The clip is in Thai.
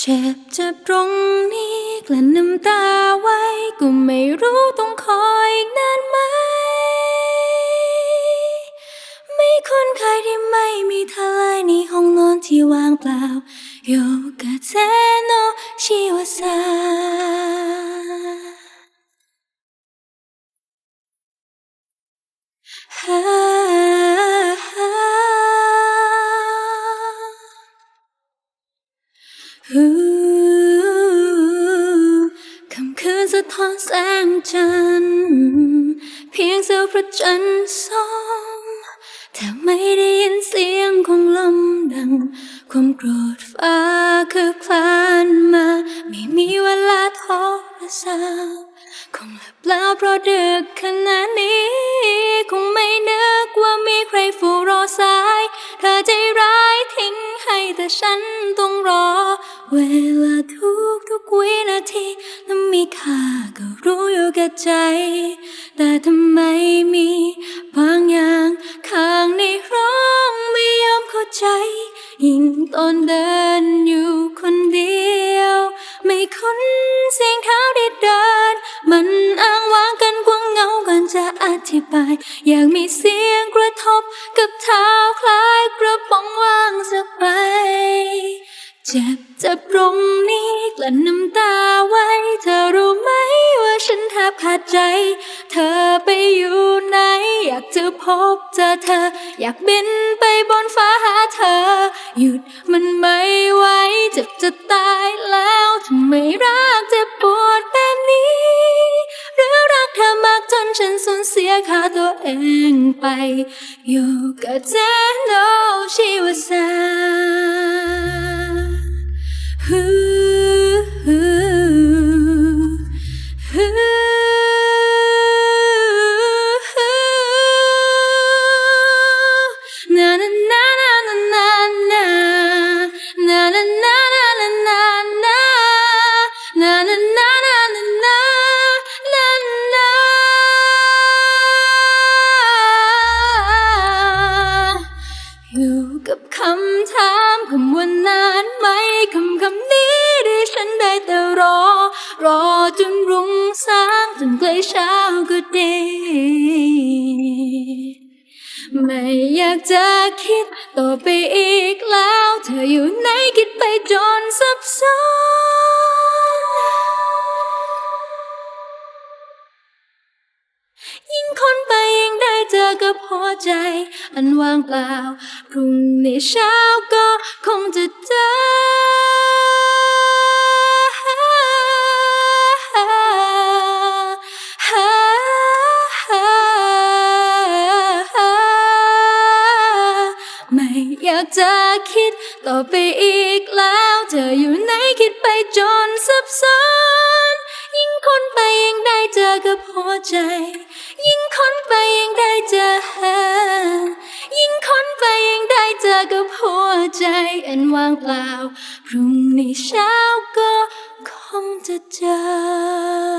เจ็บเจ็บตรงนี้กลั้นน้ำตาไว้ ก็ไม่รู้ต้องคอยอีกนานไหม ไม่คุ้นเคยที่ไม่มีเธอเลยในห้องนอนที่ว่างเปล่าโยกะเทโนชิวาซาฮา คำคืนสะท้อนแสงจันทร์เพียงเสี้ยวพระจันทร์ส่องแต่ไม่ได้ยินเสียงของลมดัง ความโกรธฟ้าคือคลานมา ไม่มีเวลาโทรศัพท์คงหลับแล้วเพราะดึกขนาดนี้ คงไม่นึกว่ามีใครเฝ้ารอสาย แต่ฉันต้องรอ เวลาทุกทุกวินาทีนั้นมีค่าก็รู้อยู่แก่ใจ แต่ทำไมมีบางอย่างข้างในห้องไม่ยอมเข้าใจ ยิ่งตอนเดินอยู่คนเดียว ไม่คุ้นเสียงเท้าที่เดิน มันอ้างว้างกันกว้างเหงากันจะอธิบาย อยากมีเสียง บกับเท้าคล้ายกระป๋องว่างสักใบเจ็บเจ็บตรงนี้กลั้นน้ำตาไว้ เธอรู้ไหมว่าฉันแทบขาดใจ เธอไปอยู่ไหน อยากจะพบเจอเธอ อยากบินไปบนฟ้าหาเธอ หยุดมันไม่ไหวเจ็บจะตายแล้วทำไมรัก ฉันสูญเสียค่าตัวเองไป อยู่กับเธอ no she was sad เช้าก็ดี ไม่อยากจะคิดต่อไปอีกแล้ว เธออยู่ไหนคิดไปจนสับสนยิ่งคนไปยิ่งได้เจอกับหัวใจ อันว่างเปล่า พรุ่งนี้เช้าก็ จะคิดต่อไปอีกแล้ว เธออยู่ไหนคิดไปจนสับสนยิ่งค้นไปยิ่งได้เจอกับหัวใจ ยิ่งค้นไปยิ่งได้เจอยิ่งค้นไปยิ่งได้เจอกับหัวใจอันว่างเปล่าพรุ่งนี้เช้าก็คงจะเจอ